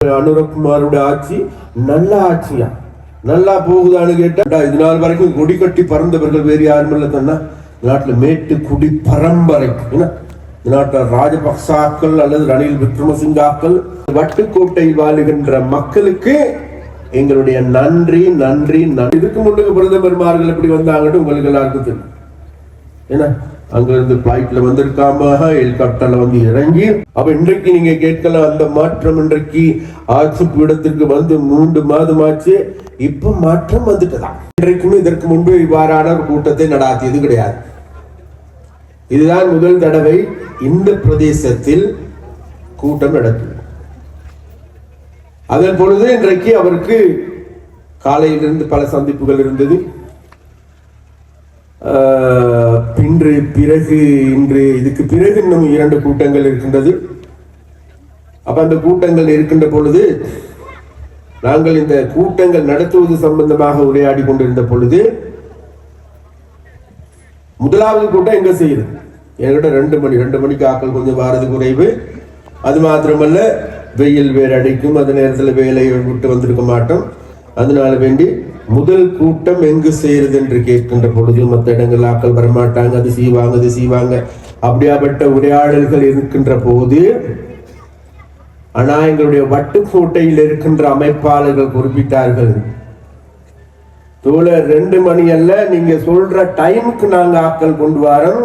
அனுரகுமாருடைய ஆட்சி நல்ல ஆட்சியா? நல்லா போகுதான்னு கேட்டா இது நாள் வரைக்கும் கொடி கட்டி பறந்தவர்கள் வேறு யாரும் இல்லை தானே நாட்டில் மேட்டு குடி பரம்பரை இந்த நாட்டில் ராஜபக்சாக்கள் அல்லது ரணில் விக்ரமசிங்காக்கள் வட்டுக்கோட்டை வாழுகின்ற மக்களுக்கு எங்களுடைய நன்றி நன்றி நன்றி. இதுக்கு முன்னுக்கு பிரதமர்மார்கள் எப்படி வந்தாங்கன்னு உங்களுக்கு எல்லாருக்கும் தெரியும். ஏன்னா அங்கிருந்து பிளைட்ல வந்திருக்காம ஹெலிகாப்டர்ல வந்து இறங்கி அப்ப இன்றைக்கு நீங்க கேட்கலாம் அந்த மாற்றம் இன்றைக்கு ஆட்சி பீடத்திற்கு வந்து மூன்று மாதம் ஆச்சு. இப்ப மாற்றம் வந்துட்டுதான் இன்றைக்குமே இதற்கு முன்பு இவ்வாறான ஒரு கூட்டத்தை நடாத்தியது கிடையாது. இதுதான் முதல் தடவை இந்த பிரதேசத்தில் கூட்டம் நடக்கும் அதன் பொழுது இன்றைக்கு அவருக்கு காலையிலிருந்து பல சந்திப்புகள் இருந்தது. இன்று பின்று பிறகு இன்று இதுக்கு பிறகு இன்னும் இரண்டு கூட்டங்கள் இருக்கின்றது. அப்ப அந்த கூட்டங்கள் இருக்கின்ற பொழுது நாங்கள் இந்த கூட்டங்கள் நடத்துவது சம்பந்தமாக உரையாடி கொண்டிருந்த பொழுது முதலாவது கூட்டம் எங்க செய்யுது? என்கிட்ட ரெண்டு மணி ரெண்டு மணிக்கு ஆக்கள் கொஞ்சம் வாரது குறைவு. அது மாத்திரமல்ல வெயில் வேற அடிக்கும் அந்த நேரத்தில் வேலையை விட்டு வந்திருக்க மாட்டோம். அதனால வேண்டி முதல் கூட்டம் எங்கு செய்யறது என்று கேட்கின்ற பொழுது மற்ற இடங்கள் ஆக்கள் வரமாட்டாங்க அது செய்வாங்க அது செய்வாங்க. அப்படியாப்பட்ட உரையாடல்கள் இருக்கின்ற போது ஆனா எங்களுடைய வட்டுக்கோட்டையில் இருக்கின்ற அமைப்பாளர்கள் குறிப்பிட்டார்கள் தோழர் ரெண்டு மணி அல்ல நீங்க சொல்ற டைமுக்கு நாங்க ஆக்கள் கொண்டு வரோம்.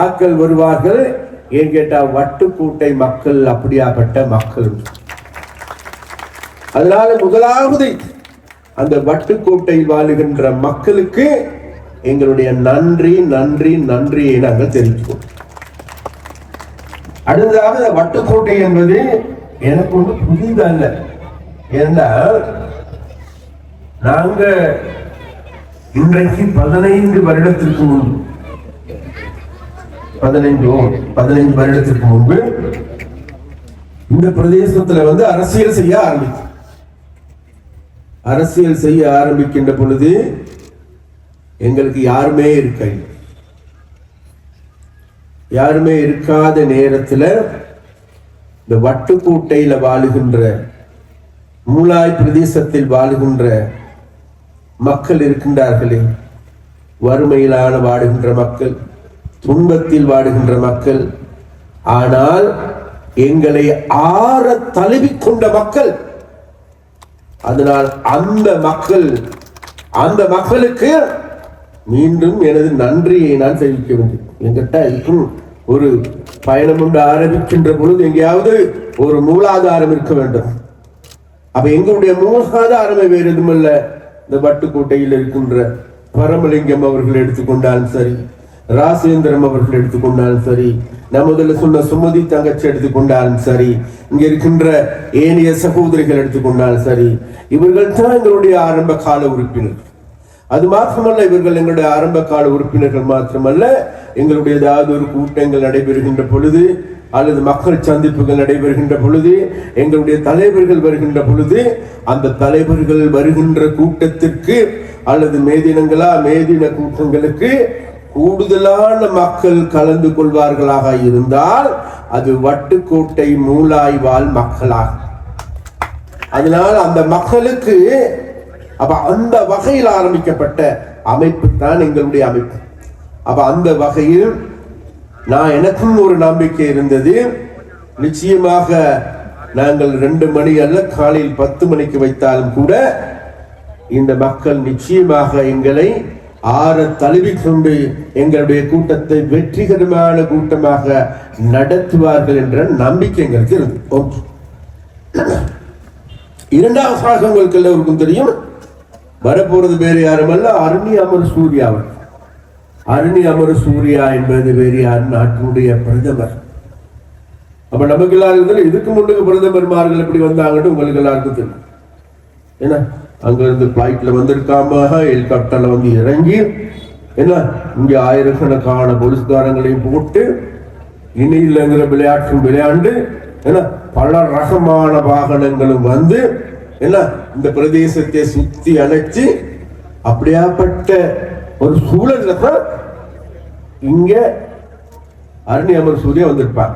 ஆட்கள் வருவார்கள் ஏன் கேட்டா வட்டுக்கூட்டை மக்கள் அப்படியாப்பட்ட மக்கள். அதனால முதலாவது அந்த வட்டுக்கோட்டையில் வாழுகின்ற மக்களுக்கு எங்களுடைய நன்றி நன்றி நன்றியை நாங்கள் தெரிவிப்போம். அடுத்ததாக இந்த வட்டுக்கோட்டை என்பது எனக்கு ஒன்று புதிதல்ல ஏன்னா நாங்க இன்றைக்கு பதினைந்து வருடத்திற்கு முன்பு பதினைந்து ஓ, பதினைந்து வருடத்திற்கு முன்பு இந்த பிரதேசத்துல வந்து அரசியல் செய்ய ஆரம்பித்தோம். அரசியல் செய்ய ஆரம்பிக்கின்ற பொழுது எங்களுக்கு யாருமே இருக்க. யாருமே இருக்காத நேரத்தில் இந்த வட்டுக்கூட்டையில் வாழுகின்ற மூலாய் பிரதேசத்தில் வாழுகின்ற மக்கள் இருக்கின்றார்களே. வறுமையிலான வாடுகின்ற மக்கள் துன்பத்தில் வாடுகின்ற மக்கள். ஆனால் எங்களை ஆற தழுவிக்கொண்ட மக்கள். அதனால் அந்த மக்கள் அந்த மக்களுக்கு மீண்டும் எனது நன்றியை நான் தெரிவிக்க வேண்டும் என்கிட்ட இருக்கும் ஒரு பயணம் ஒன்று ஆரம்பிக்கின்ற பொழுது எங்கேயாவது ஒரு மூலாதாரம் இருக்க வேண்டும். அப்ப எங்களுடைய மூலாதாரமே வேறு எதுவுமல்ல. இந்த வட்டுக்கோட்டையில் இருக்கின்ற பரமலிங்கம் அவர்கள் எடுத்துக்கொண்டாலும் சரி ராசேந்திரம் அவர்கள் எடுத்துக்கொண்டாலும் சரி நமதுல சொன்ன சுமதி தங்கச்சி எடுத்துக்கொண்டாலும் சரி. இங்க இருக்கின்ற ஏனைய சகோதரிகள் எடுத்துக்கொண்டாலும் சரி. இவர்கள் தான் எங்களுடைய ஆரம்ப கால உறுப்பினர்கள் அது மாத்திரமல்ல இவர்கள் எங்களுடைய ஆரம்ப கால உறுப்பினர்கள் மாத்திரமல்ல. எங்களுடைய ஏதாவது ஒரு கூட்டங்கள் நடைபெறுகின்ற பொழுது அல்லது மக்கள் சந்திப்புகள் நடைபெறுகின்ற பொழுது எங்களுடைய தலைவர்கள் வருகின்ற பொழுது அந்த தலைவர்கள் வருகின்ற கூட்டத்திற்கு அல்லது மேதினங்களா மேதின கூட்டங்களுக்கு கூடுதலான மக்கள் கலந்து கொள்வார்களாக இருந்தால் அது வட்டுக்கோட்டை மூலாய்வால் மக்களாக மக்களாகும். அதனால் அந்த மக்களுக்கு அப்ப அந்த வகையில் ஆரம்பிக்கப்பட்ட அமைப்பு தான் எங்களுடைய அமைப்பு. அப்ப அந்த வகையில் நான் எனக்கும் ஒரு நம்பிக்கை இருந்தது. நிச்சயமாக நாங்கள் ரெண்டு மணி அல்ல காலையில் பத்து மணிக்கு வைத்தாலும் கூட இந்த மக்கள் நிச்சயமாக எங்களை ஆற தழுவிக்கொண்டு எங்களுடைய கூட்டத்தை வெற்றிகரமான கூட்டமாக நடத்துவார்கள் என்ற நம்பிக்கை எங்களுக்கு இருந்தது. ஒன்று இரண்டாவதாக உங்களுக்கு எல்லோருக்கும் தெரியும். வரப்போறது வேறு யாருமல்ல அருணி அமர் சூர்யா அவர். அருணி அமர் சூர்யா என்பது வேறு யார்? நாட்டினுடைய பிரதமர். அப்ப நமக்கு எல்லாருக்கும் இதுக்கு முன்னுக்கு பிரதமர்மார்கள் எப்படி வந்தாங்கன்னு உங்களுக்கு எல்லாருக்கும் தெரியும். என்ன? அங்கிருந்து பிளைட்ல வந்திருக்காம ஹெலிகாப்டர்ல வந்து இறங்கி என்ன இங்கே ஆயிரக்கணக்கான போலீஸ்காரங்களையும் போட்டு இணையிலங்கிற இல்லைங்கிற விளையாட்டும் விளையாண்டு என்ன பல ரகமான வாகனங்களும் வந்து என்ன இந்த பிரதேசத்தை சுத்தி அழைச்சி அப்படியாப்பட்ட ஒரு சூழல்ல தான் இங்க அருணி அமர் சூர்யா வந்திருப்பார்.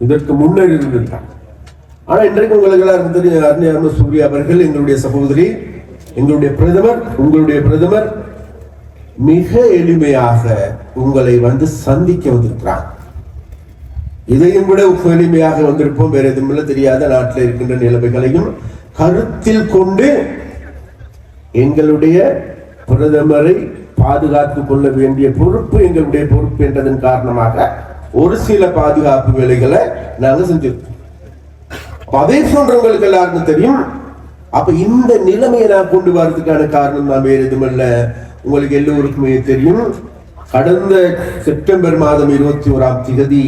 இதற்கு முன்னேறி இருந்திருக்காங்க ஆனா இன்றைக்கு உங்களுக்கு எல்லாருக்கும் தெரியும் அருணியாம சூர்யா அவர்கள் எங்களுடைய சகோதரி. எங்களுடைய பிரதமர் உங்களுடைய பிரதமர் மிக எளிமையாக உங்களை வந்து சந்திக்க வந்திருக்கிறார். இதையும் விட எளிமையாக வந்திருப்போம். வேற எதுவும் தெரியாத நாட்டில் இருக்கின்ற நிலைமைகளையும் கருத்தில் கொண்டு எங்களுடைய பிரதமரை பாதுகாத்துக் கொள்ள வேண்டிய பொறுப்பு எங்களுடைய பொறுப்பு என்றதன் காரணமாக ஒரு சில பாதுகாப்பு வேலைகளை நாங்க செஞ்சிருக்கோம். அப்ப அதே போன்றவங்களுக்கு எல்லாருக்கும் தெரியும் அப்ப இந்த நிலைமையை நான் கொண்டு வரதுக்கான காரணம் நான் வேறு எதுவுமல்ல உங்களுக்கு எல்லோருக்குமே தெரியும். கடந்த செப்டம்பர் மாதம் இருபத்தி ஓராம் திகதி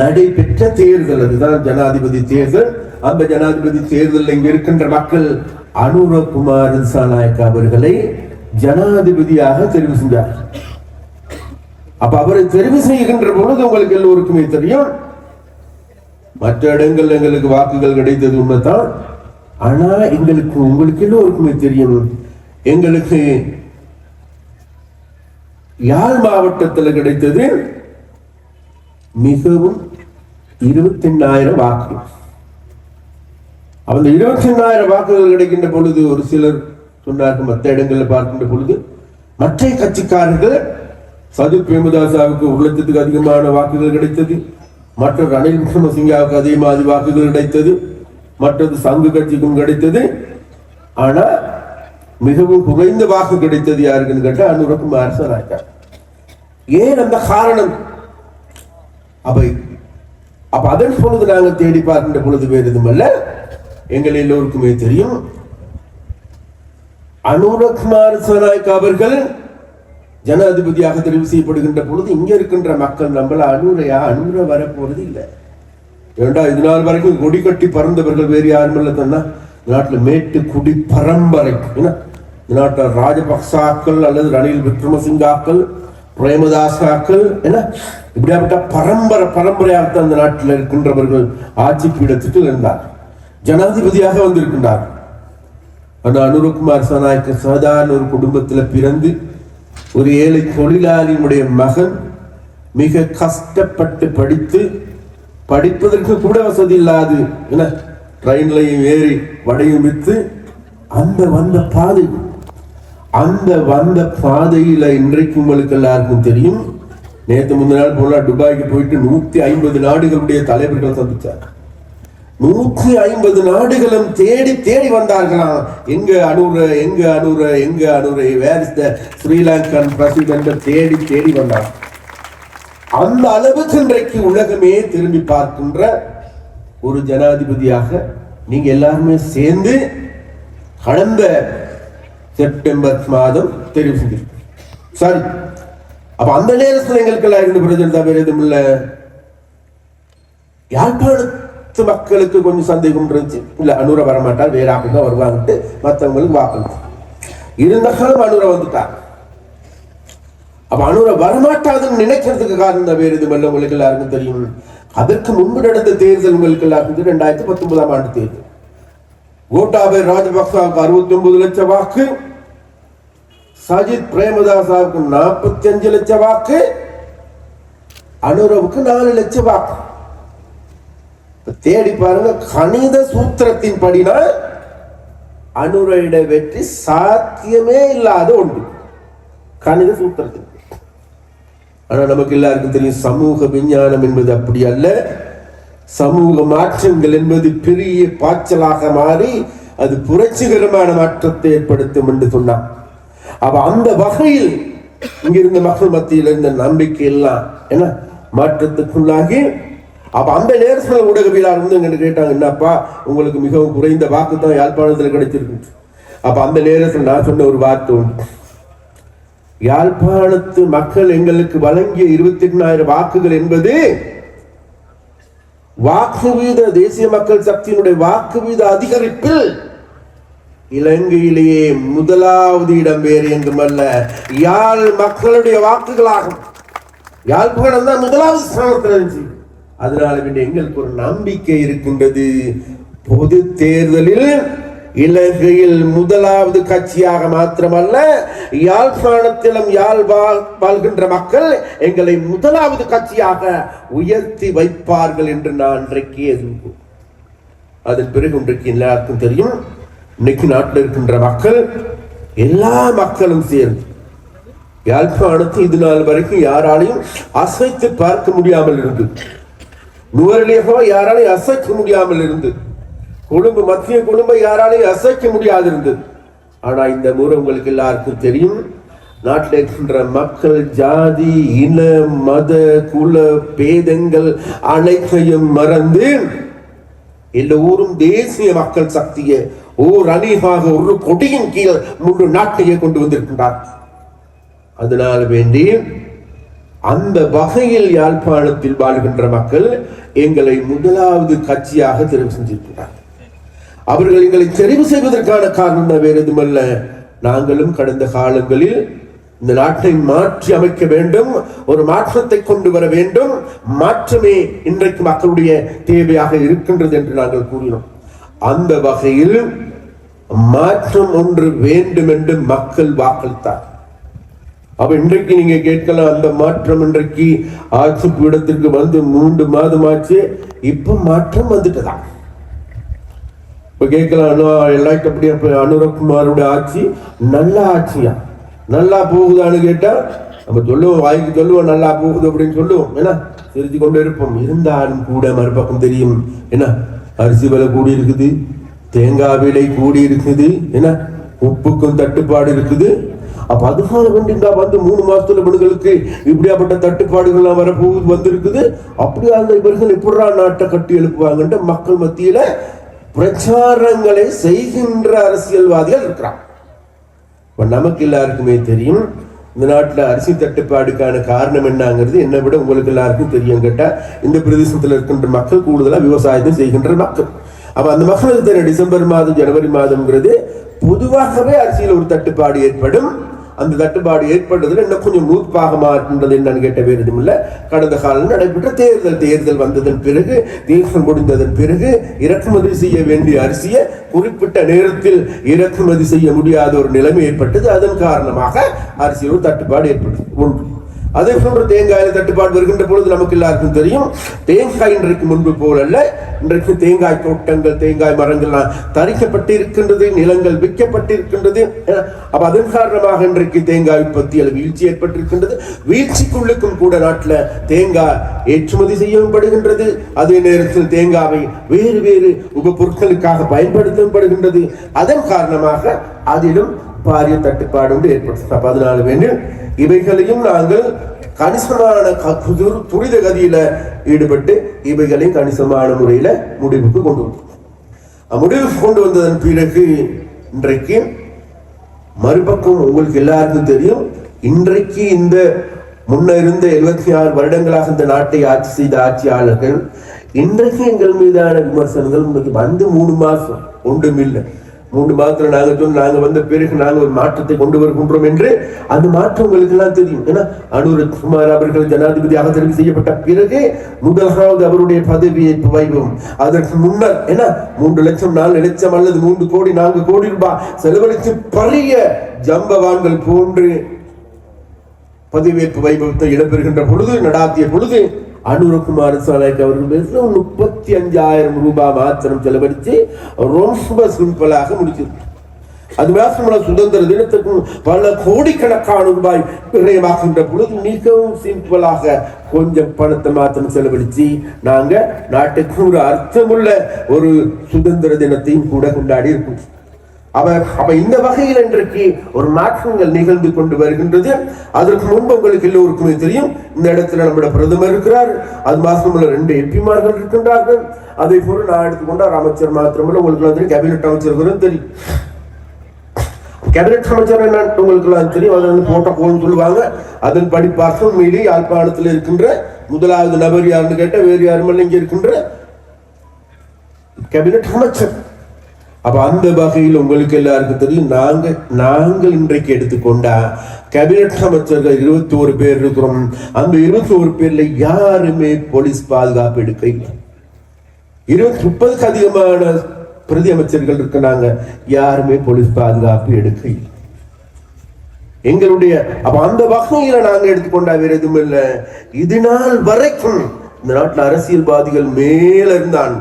நடைபெற்ற தேர்தல் அதுதான் ஜனாதிபதி தேர்தல். அந்த ஜனாதிபதி தேர்தலில் இங்க இருக்கின்ற மக்கள் அனுரகுமார் திசாநாயக் அவர்களை ஜனாதிபதியாக தெரிவு செஞ்சார். அப்ப அவரை தெரிவு செய்கின்ற பொழுது உங்களுக்கு எல்லோருக்குமே தெரியும். மற்ற இடங்கள் எங்களுக்கு வாக்குகள் கிடைத்தது உண்மைதான். ஆனா எங்களுக்கு உங்களுக்கு எல்லோருக்குமே தெரியும்? எங்களுக்கு யாழ் மாவட்டத்தில் கிடைத்தது மிகவும் இருபத்தி எண்ணாயிரம் வாக்கு அந்த இருபத்தி எண்ணாயிரம் வாக்குகள் கிடைக்கின்ற பொழுது ஒரு சிலர் சொன்னார்கள் மற்ற இடங்களில் பார்க்கின்ற பொழுது மற்ற கட்சிக்காரர்கள் சது பிரேமதாசாவுக்கு ஒரு லட்சத்துக்கு அதிகமான வாக்குகள் கிடைத்தது மற்ற ரணில் விக்ரமசிங்காவுக்கு அதே மாதிரி வாக்குகள் கிடைத்தது. மற்றது சங்கு கட்சிக்கும் கிடைத்தது. ஆனா மிகவும் குறைந்த வாக்கு கிடைத்தது யாருக்குன்னு கேட்டால் அனுரகுமார் சராக்கா ஏன் அந்த காரணம்? அவை அப்ப அதன் பொழுது நாங்கள் தேடி பார்க்கின்ற பொழுது வேறு எதுவுமல்ல எங்கள் எல்லோருக்குமே தெரியும். அனுரகுமார் சனாய்க் அவர்கள் ஜனாதிபதியாக தெரிவு செய்யப்படுகின்ற பொழுது இங்க இருக்கின்ற மக்கள் நம்மள அனுரையா அனுர வரப்போறது இல்லை. ஏண்டா இது நாள் வரைக்கும் கொடி கட்டி பறந்தவர்கள் வேறு யாரும் இல்லை சொன்னா நாட்டில் மேட்டு குடி பரம்பரை ஏன்னா இந்த நாட்டில் ராஜபக்சாக்கள் அல்லது ரணில் விக்ரமசிங்காக்கள் பிரேமதாசாக்கள் என்ன? இப்படியாப்பட்ட பரம்பரை பரம்பரையாக அந்த நாட்டில் இருக்கின்றவர்கள் ஆட்சி பீடத்துக்கு இருந்தார் ஜனாதிபதியாக வந்திருக்கின்றார். ஆனா அனுரகுமார் சனாய்க்கு சாதாரண ஒரு குடும்பத்தில் பிறந்து ஒரு ஏழை தொழிலாளியினுடைய மகன் மிக கஷ்டப்பட்டு படித்து படிப்பதற்கு கூட வசதி இல்லாது. என்ன? ட்ரெயின்லையும் ஏறி வடையும் வித்து அந்த வந்த பாதை. அந்த வந்த பாதையில இன்றைக்கு உங்களுக்கு எல்லாருக்கும் தெரியும். நேற்று முந்தின நாள் போல துபாய்க்கு போயிட்டு நூத்தி ஐம்பது நாடுகளுடைய தலைவர்கள் சந்திச்சார். நூற்றி ஐம்பது நாடுகளும் தேடி தேடி வந்தார்களாம். எங்க அனுர எங்க அனுர எங்க Anura where the Sri Lankan president தேடி தேடி வந்தார். அந்த அளவுக்கு இன்றைக்கு உலகமே திரும்பி பார்க்கின்ற ஒரு ஜனாதிபதியாக நீங்க எல்லாருமே சேர்ந்து கடந்த செப்டம்பர் மாதம் தெரிவு செஞ்சீங்க சரி அப்ப அந்த நேரத்தில் எங்களுக்கு எல்லாம் இருந்த பிரச்சனை வேறு எதுவும் இல்லை? யாழ்ப்பாணத்து மக்களுக்கு கொஞ்சம் சந்தேகம் இருந்துச்சு. இல்ல அனுரை வரமாட்டால் வேற ஆப்பிள் தான் வருவாங்கட்டு மற்றவங்களுக்கு வாக்கு இருந்தாலும் அனுரை வந்துட்டாங்க அப்ப அனுர வரமாட்டாதுன்னு நினைக்கிறதுக்கு காரணம் வேறு வேற எதுவும் இல்லை உங்களுக்கு எல்லாருக்கும் தெரியும். அதற்கு முன்பு நடந்த தேர்தல் உங்களுக்கு எல்லாருக்கும் ரெண்டாயிரத்தி பத்தொன்பதாம் ஆண்டு தேர்தல். கோட்டாபய ராஜபக்சாவுக்கு அறுபத்தி ஒன்பது லட்சம் வாக்கு சஜித் பிரேமதாசாவுக்கு நாற்பத்தி அஞ்சு லட்சம் வாக்கு அனுரவுக்கு நாலு லட்சம் வாக்கு. தேடி பாருங்க கணித சூத்திரத்தின் படினா அனுரையிட வெற்றி சாத்தியமே இல்லாத ஒன்று. கணித சூத்திரத்தின் ஆனால் நமக்கு எல்லாருக்கும் தெரியும் சமூக விஞ்ஞானம் என்பது அப்படி அல்ல. சமூக மாற்றங்கள் என்பது பெரிய பாய்ச்சலாக மாறி அது புரட்சிகரமான மாற்றத்தை ஏற்படுத்தும் என்று சொன்னான். அவ அந்த வகையில் இங்கிருந்த மக்கள் மத்தியில் இருந்த நம்பிக்கை எல்லாம் என்ன மாற்றத்துக்குள்ளாகி அப்ப அந்த நேரத்தில் ஊடகவியலாளர் வந்து எங்கிட்ட கேட்டாங்க என்னப்பா உங்களுக்கு மிகவும் குறைந்த வாக்கு தான் யாழ்ப்பாணத்தில் கிடைச்சிருக்கு அப்ப அந்த நேரத்தில் நான் சொன்ன ஒரு வார்த்தை உண்டு. யாழ்ப்பாணத்து மக்கள் எங்களுக்கு வழங்கிய இருபத்தி எண்ணாயிரம் வாக்குகள் என்பது வாக்கு வீத தேசிய மக்கள் சக்தியினுடைய வாக்கு வீத அதிகரிப்பில் இலங்கையிலேயே முதலாவது இடம் வேறு எங்குமல்ல யாழ் மக்களுடைய வாக்குகளாகும். யாழ்ப்பாணம் தான் முதலாவது ஸ்தானத்தில் இருந்துச்சு. அதனால எங்களுக்கு ஒரு நம்பிக்கை இருக்கின்றது. பொது தேர்தலில் இலங்கையில் முதலாவது கட்சியாக மாத்திரமல்ல யாழ்ப்பாணத்திலும் யாழ் வாழ்- வாழ்கின்ற மக்கள் எங்களை முதலாவது கட்சியாக உயர்த்தி வைப்பார்கள் என்று நான் இன்றைக்கு எதிர்ப்பு. அதன் பிறகு இன்றைக்கு எல்லாருக்கும் தெரியும் இன்னைக்கு நாட்டில் இருக்கின்ற மக்கள் எல்லா மக்களும் சேர்ந்து யாழ்ப்பாணத்தை இது நாள் வரைக்கும் யாராலையும் அசைத்து பார்க்க முடியாமல் இருந்தது. நுவரலியகோ யாராலையும் அசைக்க முடியாமல் இருந்தது. குடும்ப மத்திய குடும்பம் யாராலையும் அசைக்க முடியாது இருந்தது ஆனா இந்த முறை உங்களுக்கு எல்லாருக்கும் தெரியும். நாட்டில் இருக்கின்ற மக்கள் ஜாதி இன மத குல பேதங்கள் அனைத்தையும் மறந்து எல்லோரும் தேசிய மக்கள் சக்தியை ஓர் அணியாக ஒரு கொடியின் கீழ் முழு நாட்டையே கொண்டு வந்திருக்கின்றார். அதனால வேண்டி அந்த வகையில் யாழ்ப்பாணத்தில் வாழ்கின்ற மக்கள் எங்களை முதலாவது கட்சியாக தெரிவு செஞ்சிருக்கிறார்கள். அவர்கள் எங்களை தெரிவு செய்வதற்கான காரணம் வேறு எதுவுமல்ல. நாங்களும் கடந்த காலங்களில் இந்த நாட்டை மாற்றி அமைக்க வேண்டும் ஒரு மாற்றத்தை கொண்டு வர வேண்டும். மாற்றமே இன்றைக்கு மக்களுடைய தேவையாக இருக்கின்றது என்று நாங்கள் கூறினோம். அந்த வகையில் மாற்றம் ஒன்று வேண்டும் என்று மக்கள் வாக்களித்தார். அப்ப இன்றைக்கு நீங்க கேட்கலாம் அந்த மாற்றம் இன்றைக்கு ஆட்சி பீடத்திற்கு வந்து மூன்று மாதம் ஆச்சு. இப்ப மாற்றம் வந்துட்டதா? இப்போ கேட்கலாம் அனு எல்லாத்தையும் அப்படி இப்ப அனுரகுமாரோட ஆட்சி? நல்ல ஆட்சியா? நல்லா போகுதான்னு கேட்டால் நம்ம சொல்லுவோம் வாய்க்கு சொல்லுவோம் நல்லா போகுது அப்படின்னு சொல்லுவோம். என்ன? தெரிஞ்சு கொண்டு இருப்போம். இருந்தாலும் கூட மறுபக்கம் தெரியும். என்ன? அரிசி விலை கூடி இருக்குது தேங்காய் விலை கூடி இருக்குது என்ன? உப்புக்கும் தட்டுப்பாடு இருக்குது. அப்ப அதுக்காக வேண்டிங்க வந்து மூணு மாசத்துல பெண்களுக்கு இப்படியாப்பட்ட தட்டுப்பாடுகள்லாம் வரப்போகுது வந்திருக்குது. அப்படியா அந்த இவர்கள் எப்படா நாட்டை கட்டி எழுப்புவாங்கன்ட்டு மக்கள் மத்தியில பிரச்சாரங்களை செய்கின்ற அரசியல்வாதிகள் இருக்கிறான் இப்போ நமக்கு எல்லாருக்குமே தெரியும் இந்த நாட்டில் அரிசி தட்டுப்பாடுக்கான காரணம் என்னங்கிறது என்னை விட உங்களுக்கு எல்லாருக்கும் தெரியும் கேட்டா இந்த பிரதேசத்தில் இருக்கின்ற மக்கள் கூடுதலாக விவசாயத்தை செய்கின்ற மக்கள். அப்ப அந்த மக்களுக்கு தெரியும் டிசம்பர் மாதம் ஜனவரி மாதம்ங்கிறது பொதுவாகவே அரிசியில் ஒரு தட்டுப்பாடு ஏற்படும். அந்த தட்டுப்பாடு ஏற்பட்டதில் இன்னும் கொஞ்சம் நூற்பாக இருக்கின்றது என்னன்னு கேட்ட வேறு இல்லை. கடந்த காலம் நடைபெற்ற தேர்தல் தேர்தல் வந்ததன் பிறகு தேசம் முடிந்ததன் பிறகு இறக்குமதி செய்ய வேண்டிய அரிசியை குறிப்பிட்ட நேரத்தில் இறக்குமதி செய்ய முடியாத ஒரு நிலைமை ஏற்பட்டது. அதன் காரணமாக அரிசியில் ஒரு தட்டுப்பாடு ஏற்பட்டது. ஒன்று. அதே போன்று தேங்காயில் தட்டுப்பாடு வருகின்ற பொழுது நமக்கு எல்லாருக்கும் தெரியும். தேங்காய் இன்றைக்கு முன்பு போல் அல்ல. இன்றைக்கு தேங்காய் தோட்டங்கள் தேங்காய் மரங்கள்லாம் தரிக்கப்பட்டு இருக்கின்றது நிலங்கள் விற்கப்பட்டிருக்கின்றது. அப்ப அதன் காரணமாக இன்றைக்கு தேங்காய் உற்பத்தியில் வீழ்ச்சி ஏற்பட்டிருக்கின்றது. வீழ்ச்சிக்குள்ளுக்கும் கூட நாட்டில் தேங்காய் ஏற்றுமதி செய்யப்படுகின்றது. அதே நேரத்தில் தேங்காவை வேறு வேறு உப பொருட்களுக்காக பயன்படுத்தப்படுகின்றது. அதன் காரணமாக அதிலும் பாரிய தட்டுப்பாடு ஒன்று பதினாலு வேண்டும் இவைகளையும் நாங்கள் கணிசமான க- துரித கதியில ஈடுபட்டு இவைகளையும் கணிசமான முறையில முடிவுக்கு கொண்டு வந்தோம். முடிவுக்கு கொண்டு வந்ததன் பிறகு இன்றைக்கு மறுபக்கம் உங்களுக்கு எல்லாருக்கும் தெரியும் இன்றைக்கு இந்த முன்ன இருந்த எழுபத்தி ஆறு வருடங்களாக இந்த நாட்டை ஆட்சி செய்த ஆட்சியாளர்கள் இன்றைக்கு எங்கள் மீதான விமர்சனங்கள் இன்னைக்கு வந்து மூணு மாசம் ஒன்றும் இல்லை. மூன்று மாதத்துல நாங்க சொன்ன நாங்க வந்த பிறகு நாங்க ஒரு மாற்றத்தை கொண்டு வருகின்றோம் என்று அந்த மாற்றம் உங்களுக்கு எல்லாம் தெரியும். ஏன்னா அனுர குமார் அவர்கள் ஜனாதிபதியாக தெரிவு செய்யப்பட்ட பிறகு முதலாவது அவருடைய பதவியை வைபவம் அதற்கு முன்னர் ஏன்னா மூன்று லட்சம் நாலு லட்சம் அல்லது மூன்று கோடி நான்கு கோடி ரூபாய் செலவழித்து பழைய ஜம்பவான்கள் போன்று பதவியேற்பு வைபவத்தை இடம்பெறுகின்ற பொழுது நடாத்திய பொழுது அனுரகுமார் சாலைக்கு அவர்கள் பேசுகிற முப்பத்தி அஞ்சாயிரம் ரூபாய் மாத்திரம் செலவழித்து ரொம்ப சிம்பிளாக முடிச்சிருக்கு அது மாத்திரமல்ல சுதந்திர தினத்துக்கும் பல கோடிக்கணக்கான ரூபாய் விரயமாகின்ற பொழுது மிகவும் சிம்பிளாக கொஞ்சம் பணத்தை மாத்திரம் செலவழித்து நாங்கள் நாட்டுக்கு ஒரு அர்த்தமுள்ள ஒரு சுதந்திர தினத்தையும் கூட கொண்டாடி இருக்கோம். அவ அப்ப இந்த வகையில் இன்றைக்கு ஒரு மாற்றங்கள் நிகழ்ந்து கொண்டு வருகின்றது. அதற்கு முன்பு உங்களுக்கு எல்லோருக்குமே தெரியும் இந்த இடத்துல நம்முடைய பிரதமர் இருக்கிறார். அது மாத்திரமல்ல ரெண்டு எம்பிமார்கள் இருக்கின்றார்கள். அதே போல நான் எடுத்துக்கொண்டார் அமைச்சர் மாத்திரமல்ல உங்களுக்கு தெரியும் கேபினட் அமைச்சர்களும் தெரியும். கேபினட் அமைச்சர் என்னன்னு உங்களுக்கு எல்லாம் தெரியும் அதை வந்து புரோட்டோகால்னு சொல்லுவாங்க. அதன் படி பார்க்க மீறி யாழ்ப்பாணத்தில் இருக்கின்ற முதலாவது நபர் யாருன்னு கேட்டால் வேறு யாருமல்ல இங்கே இருக்கின்ற கேபினட் அமைச்சர். அப்ப அந்த வகையில் உங்களுக்கு எல்லாருக்கும் தெரியும். நாங்கள் நாங்கள் இன்றைக்கு எடுத்துக்கொண்டா கேபினட் அமைச்சர்கள் இருபத்தி ஒரு பேர் இருக்கிறோம். அந்த இருபத்தி ஒரு பேர்ல யாருமே போலீஸ் பாதுகாப்பு எடுக்க இல்லை இருபத்தி முப்பதுக்கு அதிகமான பிரதி அமைச்சர்கள் இருக்கிறாங்க யாருமே போலீஸ் பாதுகாப்பு எடுக்க இல்லை எங்களுடைய அப்ப அந்த வகையில நாங்க எடுத்துக்கொண்டா வேற எதுவும் இல்லை. இது நாள் வரைக்கும் இந்த நாட்டில் அரசியல்வாதிகள் மேல இருந்தான்.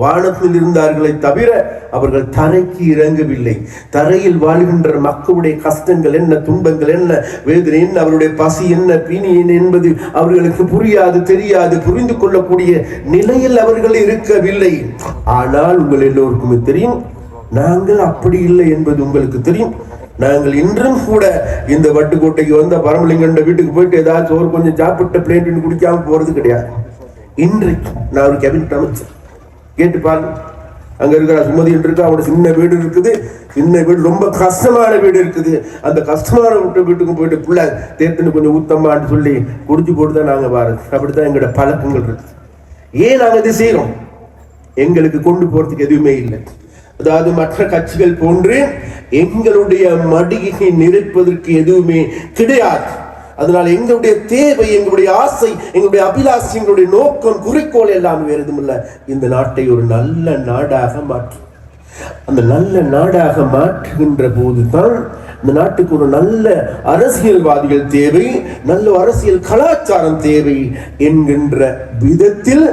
வானத்தில் இருந்தார்களே தவிர அவர்கள் தரைக்கு இறங்கவில்லை. தரையில் வாழ்கின்ற மக்களுடைய கஷ்டங்கள் என்ன துன்பங்கள் என்ன வேதனை என்ன அவருடைய பசி என்ன பிணி என்ன என்பது அவர்களுக்கு புரியாது தெரியாது புரிந்து கொள்ளக்கூடிய நிலையில் அவர்கள் இருக்கவில்லை. ஆனால் உங்கள் எல்லோருக்குமே தெரியும் நாங்கள் அப்படி இல்லை என்பது உங்களுக்கு தெரியும். நாங்கள் இன்றும் கூட இந்த வட்டுக்கோட்டைக்கு வந்த பரமலிங்கண்ட வீட்டுக்கு போயிட்டு ஏதாச்சும் ஒரு கொஞ்சம் சாப்பிட்ட பிளேட்டுன்னு குடிக்காம போறது கிடையாது. இன்றைக்கு நான் ஒரு கேபினட் அமைச்சர். கேட்டு அங்கே அங்க இருக்கிற சுமதி இருக்கு? அவனோட சின்ன வீடு இருக்குது. சின்ன வீடு ரொம்ப கஷ்டமான வீடு இருக்குது. அந்த கஷ்டமான விட்டு வீட்டுக்கு போயிட்டு பிள்ளை தேர்த்துன்னு கொஞ்சம் ஊத்தம்மான்னு சொல்லி குடிச்சு போட்டு தான் நாங்க அப்படி அப்படித்தான் எங்களோட பழக்கங்கள் இருக்கு. ஏன் நாங்கள் இது செய்யறோம் எங்களுக்கு கொண்டு போறதுக்கு எதுவுமே இல்லை. அதாவது மற்ற கட்சிகள் போன்று எங்களுடைய மடியை நிறைப்பதற்கு எதுவுமே கிடையாது. அதனால எங்களுடைய தேவை எங்களுடைய ஆசை எங்களுடைய அபிலாஷை எங்களுடைய நோக்கம் குறிக்கோள் எல்லாம் வேறு எதுவும் இந்த நாட்டை ஒரு நல்ல நாடாக மாற்றும் அந்த நல்ல நாடாக மாற்றுகின்ற போது தான் இந்த நாட்டுக்கு ஒரு நல்ல அரசியல்வாதிகள் தேவை நல்ல அரசியல் கலாச்சாரம் தேவை என்கின்ற விதத்தில்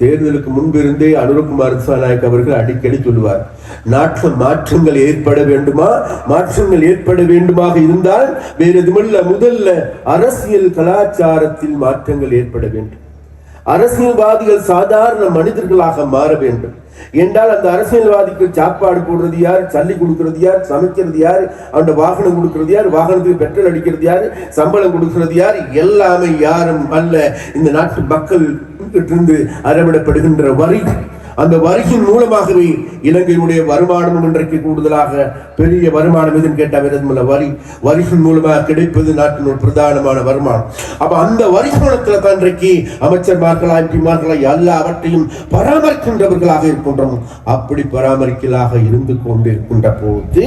தேர்தலுக்கு முன்பிருந்தே அனுரகுமார் திசாநாயக் அவர்கள் அடிக்கடி சொல்லுவார் நாட்டில் மாற்றங்கள் ஏற்பட வேண்டுமா? மாற்றங்கள் ஏற்பட வேண்டுமாக இருந்தால் வேறு எதுமல்ல முதல்ல அரசியல் கலாச்சாரத்தில் மாற்றங்கள் ஏற்பட வேண்டும். அரசியல்வாதிகள் சாதாரண மனிதர்களாக மாற வேண்டும். என்றால் அந்த அரசியல்வாதிக்கு சாப்பாடு போடுறது யார்? சல்லி கொடுக்கறது யார்? சமைக்கிறது யார்? அந்த வாகனம் கொடுக்கறது யார்? வாகனத்துக்கு பெட்ரோல் அடிக்கிறது யார்? சம்பளம் கொடுக்கறது யார்? எல்லாமே யாரும் அல்ல. இந்த நாட்டு மக்கள் இருந்து அறவிடப்படுகின்ற வரி அந்த வரியின் மூலமாகவே இலங்கையினுடைய வருமானம் இன்றைக்கு கூடுதலாக பெரிய வருமானம் எதுன்னு கேட்டால் விரதமில்ல வரி வரியின் மூலமாக கிடைப்பது நாட்டின் ஒரு பிரதானமான வருமானம். அப்போ அந்த வருமானத்துல தான் இன்றைக்கு அமைச்சர்மார்களா எம்பிமார்களா எல்லாவற்றையும் பராமரிக்கின்றவர்களாக இருக்கின்றோம். அப்படி பராமரிக்கலாக இருந்து கொண்டிருக்கின்ற போது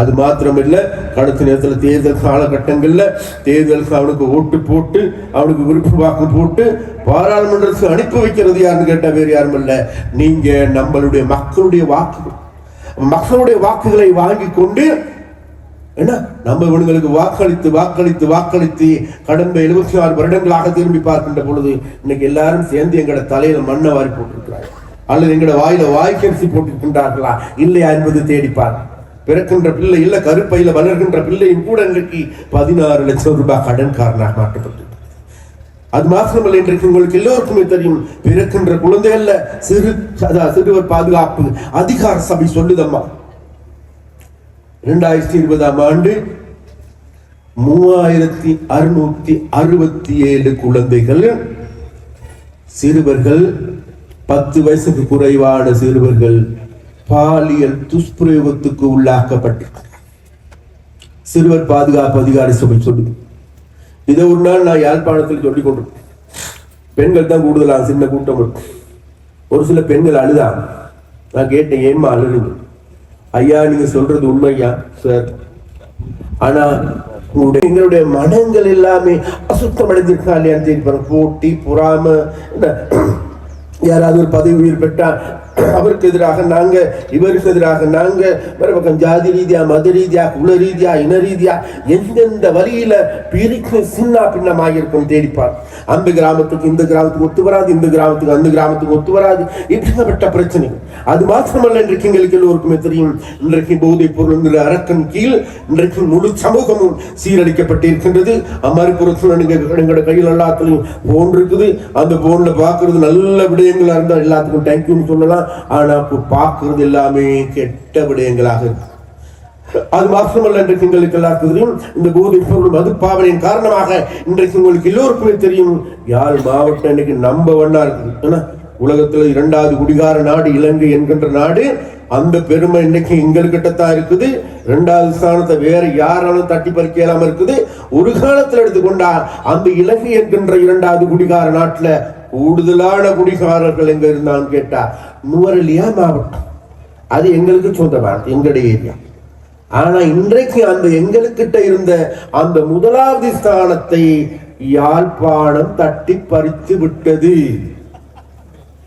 அது மாத்திரமில்லை. கடத்த நேரத்தில் தேர்தல் காலகட்டங்களில் தேர்தலுக்கு அவனுக்கு ஓட்டு போட்டு அவனுக்கு விருப்ப வாக்கு போட்டு பாராளுமன்றத்துக்கு அனுப்பி வைக்கிறது யாருன்னு கேட்டால் வேறு யாரும் இல்லை. நீங்கள் நம்மளுடைய மக்களுடைய வாக்குகள் மக்களுடைய வாக்குகளை வாங்கி கொண்டு என்ன? நம்ம இவனுங்களுக்கு வாக்களித்து வாக்களித்து வாக்களித்து கடந்த எழுபத்தி ஆறு வருடங்களாக திரும்பி பார்க்கின்ற பொழுது இன்னைக்கு எல்லாரும் சேர்ந்து எங்களோட தலையில மண்ணை வாரி போட்டிருக்கிறார்கள். அல்லது எங்களோட வாயில வாய்க்கரிசி போட்டிருக்கின்றார்களா? இல்லையா என்பது தேடிப்பார். பிறக்கின்ற பிள்ளை இல்ல கருப்பையில வளர்கின்ற பிள்ளையும் கூட இன்றைக்கு பதினாறு லட்சம் ரூபாய் கடன்காரனாக மாற்றப்பட்டு அது மாத்திரமல்ல இன்றைக்கு உங்களுக்கு எல்லோருக்குமே தெரியும் பிறக்கின்ற குழந்தைகள்ல சிறு சிறுவர் பாதுகாப்பு அதிகார சபை சொல்லுதம்மா. இரண்டாயிரத்தி இருபதாம் ஆண்டு மூவாயிரத்தி அறுநூத்தி அறுபத்தி ஏழு குழந்தைகள் சிறுவர்கள் பத்து வயசுக்கு குறைவான சிறுவர்கள் பாலியல் துஷ்பிரயோகத்துக்கு உள்ளாக்கப்பட்டு சிறுவர் பாதுகாப்பு அதிகாரி சபை சொல்லுது. இதை ஒரு நாள் நான் யாழ்ப்பாணத்தில் சொல்லிக் கொண்டிருக்கேன் பெண்கள் தான் கூடுதலாக சின்ன கூட்டம் இருக்கும். ஒரு சில பெண்கள் அழுதாங்க நான் கேட்டேன் ஏம்மா அழுறீங்க? ஐயா நீங்க சொல்றது உண்மையா சார்? ஆனா எங்களுடைய மனங்கள் எல்லாமே அசுத்தம் அடைஞ்சிருக்கா இல்லையான்னு போட்டி பொறாம யாராவது ஒரு பதவி உயிர் பெற்றா அவருக்கு எதிராக நாங்க இவருக்கு எதிராக நாங்க பக்கம் ஜாதி ரீதியா மத ரீதியா குல ரீதியா இன ரீதியா எந்தெந்த வழியில பிரிக்க சின்ன பின்னமாக இருக்கும் தேடிப்பார் அந்த கிராமத்துக்கு இந்த கிராமத்துக்கு ஒத்து வராது இந்த கிராமத்துக்கு அந்த கிராமத்துக்கு ஒத்து வராது இப்படிப்பட்ட பிரச்சனை அது மாத்திரமல்ல இன்றைக்கு எங்களுக்கு எல்லோருக்குமே தெரியும். இன்றைக்கு போதைப் பொருள் அரக்கன் கீழ் இன்றைக்கு முழு சமூகமும் சீரழிக்கப்பட்டு இருக்கின்றது மறுபுறத்தில் நீங்க எங்களோட கையில் எல்லாத்துலையும் போன் இருக்குது. அந்த போன்ல பாக்குறது நல்ல விடயங்களா இருந்தால் எல்லாத்துக்கும் தேங்க்யூன்னு சொல்லலாம். ஆனால் இப்போ பார்க்கிறது எல்லாமே கெட்ட விடயங்களாக இருக்கு அது மாத்திரமல்ல இன்றைக்கு எங்களுக்கு எல்லாருக்கும் தெரியும் இந்த போதை பொருள் மது பாவனையின் காரணமாக இன்றைக்கு உங்களுக்கு எல்லோருக்குமே தெரியும் யார் மாவட்டம் இன்னைக்கு நம்ப ஒன்னா இருக்குது. ஏன்னா உலகத்துல இரண்டாவது குடிகார நாடு இலங்கை என்கின்ற நாடு அந்த பெருமை இன்னைக்கு எங்கள்கிட்ட தான் இருக்குது. இரண்டாவது ஸ்தானத்தை வேற யாராலும் தட்டி பறிக்க இயலாம இருக்குது. ஒரு காலத்துல எடுத்துக்கொண்டா அந்த இலங்கை என்கின்ற இரண்டாவது குடிகார நாட்டுல கூடுதலான குடிகாரர்கள் எங்க இருந்தான்னு கேட்டா நுவரலியா மாவட்டம் அது எங்களுக்கு சொந்தமானது எங்களுடைய ஏரியா. ஆனா இன்றைக்கு அந்த எங்களுக்கிட்ட இருந்த அந்த முதலாவது ஸ்தானத்தை யாழ்ப்பாணம் தட்டி பறித்து விட்டது.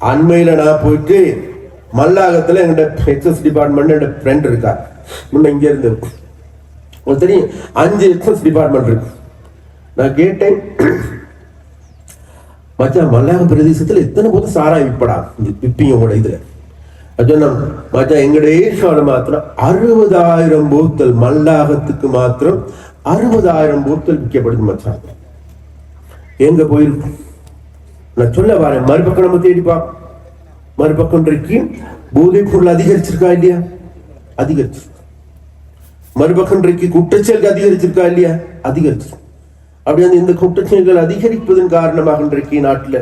அண்மையில நான் போயிட்டு மல்லாகத்துல எங்கிட்ட எக்ஸஸ் டிபார்ட்மெண்ட் என்னோட ஃப்ரெண்ட் இருக்கா முன்ன இங்க இருந்து. உங்களுக்கு தெரியும் அஞ்சு எக்ஸஸ் டிபார்ட்மெண்ட் இருக்கு. நான் கேட்டேன் மச்சான் மல்லாக பிரதேசத்தில் எத்தனை போது சாராய் விற்படா விப்பீங்க உங்களோட இதுல. அதான் மச்சான் எங்க ஏரியாவில் மாத்திரம் அறுபதாயிரம் போத்தல் மல்லாகத்துக்கு மாத்திரம் அறுபதாயிரம் போத்தல் விற்கப்படுது மச்சான். எங்க போயிருக்கும்? நான் சொல்ல வரேன் மறுபக்கம் நம்ம தேடிப்பா மறுபக்கம் இருக்கு போதைப் பொருள் அதிகரிச்சிருக்கா இல்லையா? அதிகரிச்சிருக்கு. மறுபக்கம் இருக்கு குற்றச்செயல்கள் அதிகரிச்சிருக்கா இல்லையா? அதிகரிச்சிருக்கு. அப்படி அந்த இந்த குற்றச்செயல்கள் அதிகரிப்பதன் காரணமாக இன்றைக்கு நாட்டுல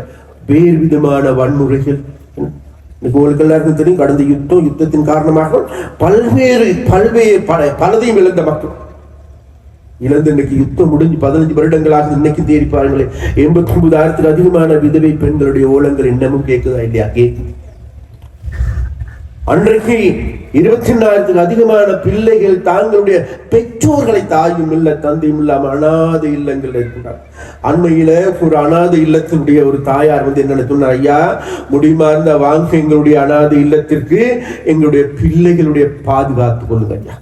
வேறு விதமான வன்முறைகள். இன்னைக்கு உங்களுக்கு எல்லாருக்கும் தெரியும் கடந்த யுத்தம் யுத்தத்தின் காரணமாக பல்வேறு பல்வேறு பல பலதையும் இழந்த மக்கள். இழந்து இன்னைக்கு யுத்தம் முடிஞ்சு பதினஞ்சு வருடங்களாக இன்னைக்கு தேடி பாருங்களேன் எண்பத்தி ஒன்பதாயிரத்துக்கு அதிகமான விதவை பெண்களுடைய ஓலங்கள் இன்னமும் கேட்குதா இல்லையா? கேட்குது. அன்றைக்கு இருபத்தி ரெண்டாயிரத்துக்கு அதிகமான பிள்ளைகள் தாங்களுடைய பெற்றோர்களை தாயும் இல்லை தந்தையும் இல்லாம அனாதை இல்லங்கள் இருக்கிறார் அண்மையில ஒரு அனாதை இல்லத்தினுடைய ஒரு தாயார் வந்து என்ன சொன்னார் ஐயா முடியுமா வாங்க எங்களுடைய அனாதை இல்லத்திற்கு எங்களுடைய பிள்ளைகளுடைய பாதுகாத்து கொள்ளுங்க ஐயா.